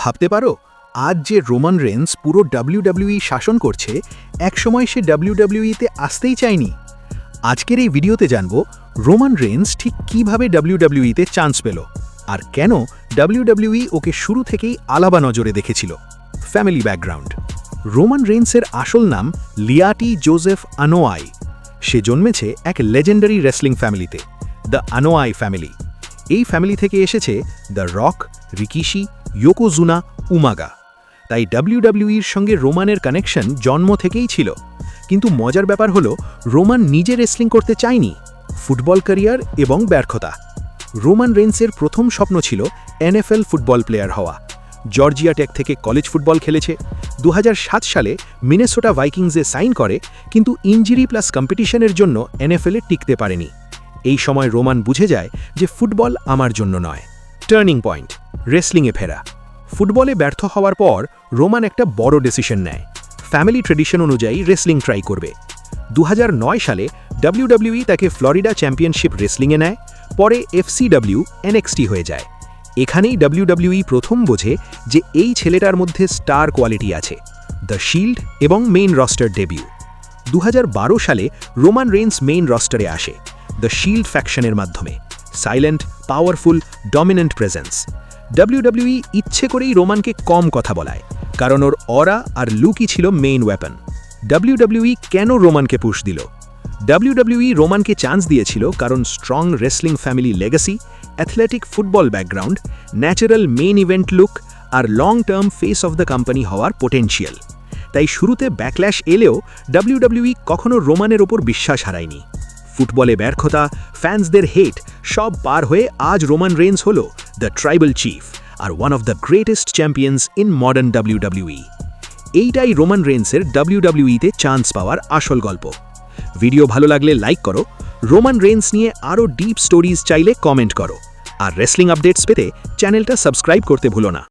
ভাবতে পারো, আজ যে রোমান রেন্স পুরো ডাব্লিউডাব্লিউই শাসন করছে, একসময় সে ডাব্লিউডাব্লিউইতে আসতেই চায়নি। আজকের এই ভিডিওতে জানব রোমান রেন্স ঠিক কীভাবে ডাব্লিউডাব্লিউইতে চান্স পেল, আর কেন ডাব্লিউডাব্লিউই ওকে শুরু থেকেই আলাবা নজরে দেখেছিল। ফ্যামিলি ব্যাকগ্রাউন্ড রোমান রেন্সের আসল নাম লিয়াটি জোজেফ আনোয়াই। সে জন্মেছে এক লেজেন্ডারি রেসলিং ফ্যামিলিতে দ্য আনোয়াই ফ্যামিলি এই ফ্যামিলি থেকে এসেছে দ্য রক রিকিশি ইয়োকোজুনা উমাগা তাই ডাব্লিউডাব্লিউইর সঙ্গে রোমানের কানেকশন জন্ম থেকেই ছিল। কিন্তু মজার ব্যাপার হলো, রোমান নিজে রেসলিং করতে চায়নি। ফুটবল ক্যারিয়ার এবং ব্যর্থতা। রোমান রেন্সের প্রথম স্বপ্ন ছিল এনএফএল ফুটবল প্লেয়ার হওয়া। জর্জিয়া টেক থেকে কলেজ ফুটবল খেলেছে। দু হাজার সাত সালে মিনেসোটা ভাইকিংসে সাইন করে, কিন্তু ইঞ্জিরি প্লাস কম্পিটিশনের জন্য এনএফএলে টিকতে পারেনি। এই সময় রোমান বুঝে যায় যে ফুটবল আমার জন্য নয়। Turning point. রেসলিংয়ে ফেরা। ফুটবলে ব্যর্থ হওয়ার পর রোমান একটা বড় ডিসিশন নেয়। ফ্যামিলি ট্রেডিশন অনুযায়ী রেসলিং ট্রাই করবে। দু হাজার নয় সালে ডাব্লিউডাব্লিউই তাকে ফ্লোরিডা চ্যাম্পিয়নশিপ রেসলিংয়ে নেয়, পরে এফসিডব্লিউ এনএক্সটি হয়ে যায়। এখানেই ডাব্লিউডাব্লিউই প্রথম বোঝে যে এই ছেলেটার মধ্যে স্টার কোয়ালিটি আছে দ্য শিল্ড এবং মেইন রস্টার ডেবিউ দু হাজার বারো সালে রোমান রেন্স মেইন রস্টারে আসে দ্য শিল্ড ফ্যাকশনের মাধ্যমে। Silent powerful dominant presence WWE ইচ্ছে করেই রোমানকে কম কথা বলায়, কারণ ওর অরা আর লুকই ছিল মেইন ওয়েপন ডাব্লিউডাব্লিউই কেন রোমানকে পুশ দিল? ডাব্লিউডাব্লিউই রোমানকে চান্স দিয়েছিল কারণ strong wrestling family legacy athletic football background natural main event look R long term face of the company হওয়ার পোটেনশিয়াল তাই শুরুতে ব্যাকল্যাশ এলেও ডাব্লিউডাব্লিউই কখনো রোমানের ওপর বিশ্বাস হারায়নি। ফুটবলে ব্যর্থতা ফ্যান্সদের হেট সব পার হয়ে আজ রোমান রেন্স হল। The tribal chief R one of the greatest champions in modern WWE এইটাই রোমান রেন্সের ডাব্লিউডাব্লিউইতে চান্স পাওয়ার আসল গল্প। ভিডিও ভালো লাগলে লাইক করো রোমান রেন্স নিয়ে আরও ডিপ স্টোরিজ চাইলে কমেন্ট করো। আর রেসলিং আপডেটস পেতে চ্যানেলটা সাবস্ক্রাইব করতে ভুলো না।